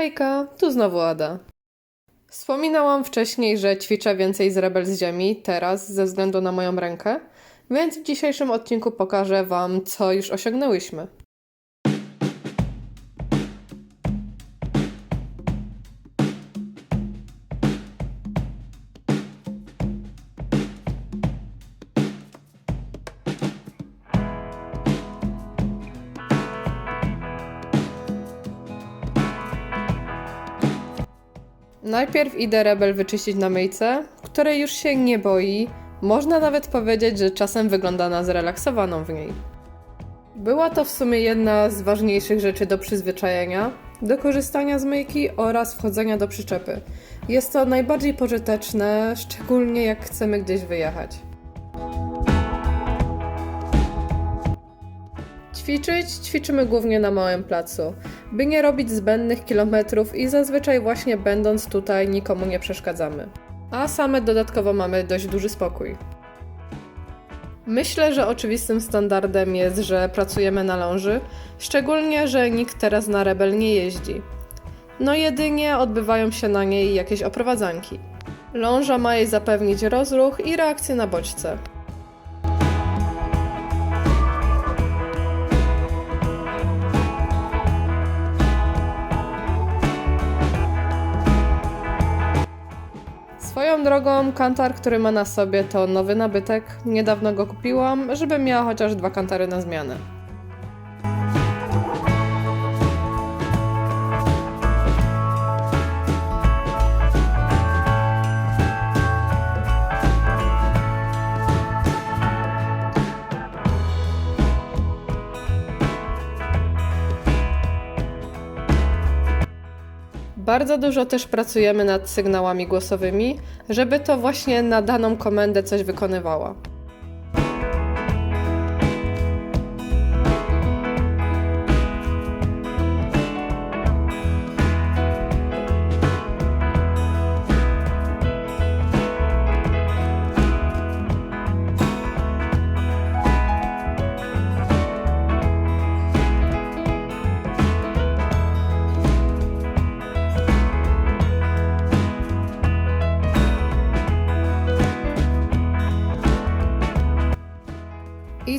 Hejka, tu znowu Ada. Wspominałam wcześniej, że ćwiczę więcej z Rebel z Ziemi, teraz ze względu na moją rękę, więc w dzisiejszym odcinku pokażę Wam, co już osiągnęłyśmy. Najpierw idę Rebel wyczyścić na myjce, której już się nie boi. Można nawet powiedzieć, że czasem wygląda na zrelaksowaną w niej. Była to w sumie jedna z ważniejszych rzeczy do przyzwyczajenia, do korzystania z myjki oraz wchodzenia do przyczepy. Jest to najbardziej pożyteczne, szczególnie jak chcemy gdzieś wyjechać. Ćwiczyć ćwiczymy głównie na małym placu, by nie robić zbędnych kilometrów i zazwyczaj właśnie będąc tutaj nikomu nie przeszkadzamy. A same dodatkowo mamy dość duży spokój. Myślę, że oczywistym standardem jest, że pracujemy na ląży, szczególnie, że nikt teraz na Rebel nie jeździ. No jedynie odbywają się na niej jakieś oprowadzanki. Ląża ma jej zapewnić rozruch i reakcję na bodźce. Drogą, kantar, który ma na sobie, to nowy nabytek. Niedawno go kupiłam, żeby miała chociaż dwa kantary na zmianę. Bardzo dużo też pracujemy nad sygnałami głosowymi, żeby to właśnie na daną komendę coś wykonywała.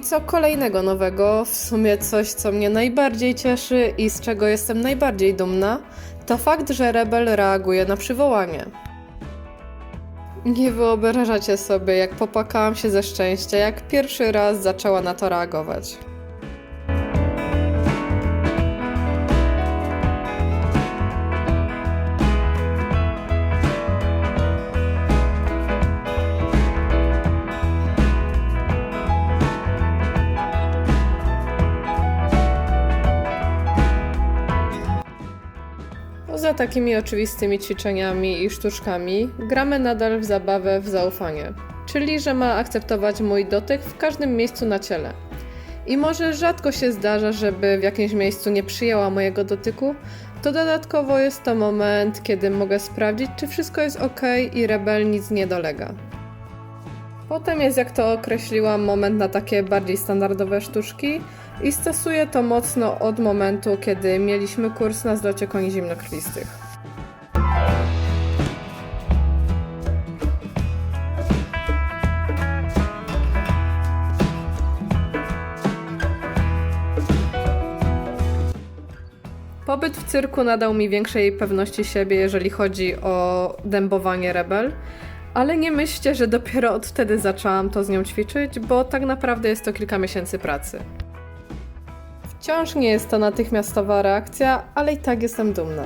Co kolejnego nowego, w sumie coś, co mnie najbardziej cieszy i z czego jestem najbardziej dumna, to fakt, że Rebel reaguje na przywołanie. Nie wyobrażacie sobie, jak popłakałam się ze szczęścia, jak pierwszy raz zaczęła na to reagować. Takimi oczywistymi ćwiczeniami i sztuczkami, gramy nadal w zabawę w zaufanie, czyli że ma akceptować mój dotyk w każdym miejscu na ciele. I może rzadko się zdarza, żeby w jakimś miejscu nie przyjęła mojego dotyku, to dodatkowo jest to moment, kiedy mogę sprawdzić, czy wszystko jest ok i rebel nic nie dolega. Potem jest, jak to określiłam, moment na takie bardziej standardowe sztuczki i stosuję to mocno od momentu, kiedy mieliśmy kurs na zlocie koni zimnokrwistych. Pobyt w cyrku nadał mi większej pewności siebie, jeżeli chodzi o dębowanie rebel, ale nie myślcie, że dopiero od wtedy zaczęłam to z nią ćwiczyć, bo tak naprawdę jest to kilka miesięcy pracy. Wciąż nie jest to natychmiastowa reakcja, ale i tak jestem dumna.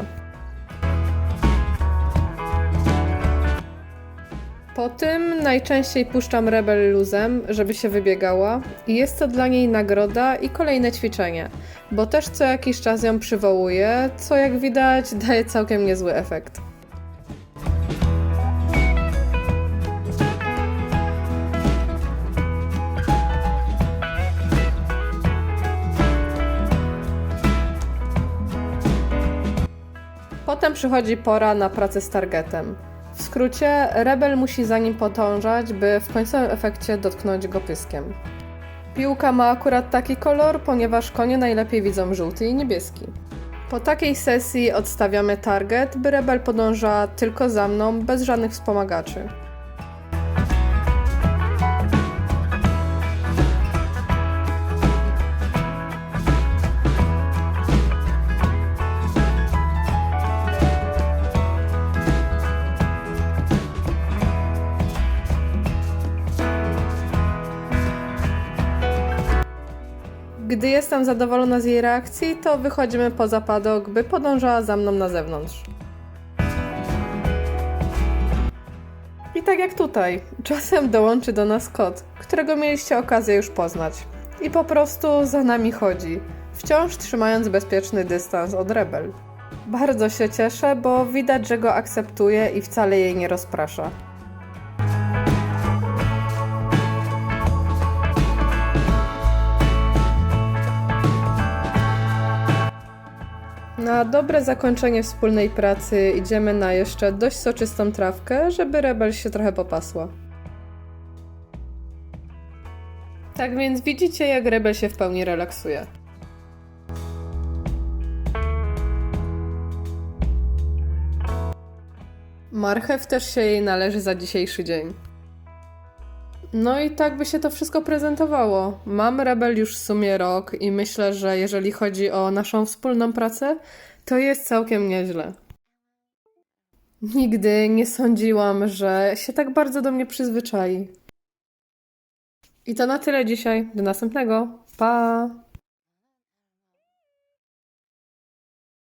Po tym najczęściej puszczam Rebel luzem, żeby się wybiegała i jest to dla niej nagroda i kolejne ćwiczenie, bo też co jakiś czas ją przywołuję, co jak widać daje całkiem niezły efekt. Potem przychodzi pora na pracę z targetem. W skrócie, rebel musi za nim podążać, by w końcowym efekcie dotknąć go pyskiem. Piłka ma akurat taki kolor, ponieważ konie najlepiej widzą żółty i niebieski. Po takiej sesji odstawiamy target, by rebel podąża tylko za mną, bez żadnych wspomagaczy. Gdy jestem zadowolona z jej reakcji, to wychodzimy poza padok, by podążała za mną na zewnątrz. I tak jak tutaj, czasem dołączy do nas kot, którego mieliście okazję już poznać. I po prostu za nami chodzi, wciąż trzymając bezpieczny dystans od rebel. Bardzo się cieszę, bo widać, że go akceptuje i wcale jej nie rozprasza. Na dobre zakończenie wspólnej pracy idziemy na jeszcze dość soczystą trawkę, żeby rebel się trochę popasła. Tak więc widzicie, jak rebel się w pełni relaksuje. Marchew też się jej należy za dzisiejszy dzień. No i tak by się to wszystko prezentowało. Mam Rebel już w sumie rok i myślę, że jeżeli chodzi o naszą wspólną pracę, to jest całkiem nieźle. Nigdy nie sądziłam, że się tak bardzo do mnie przyzwyczai. I to na tyle dzisiaj. Do następnego. Pa!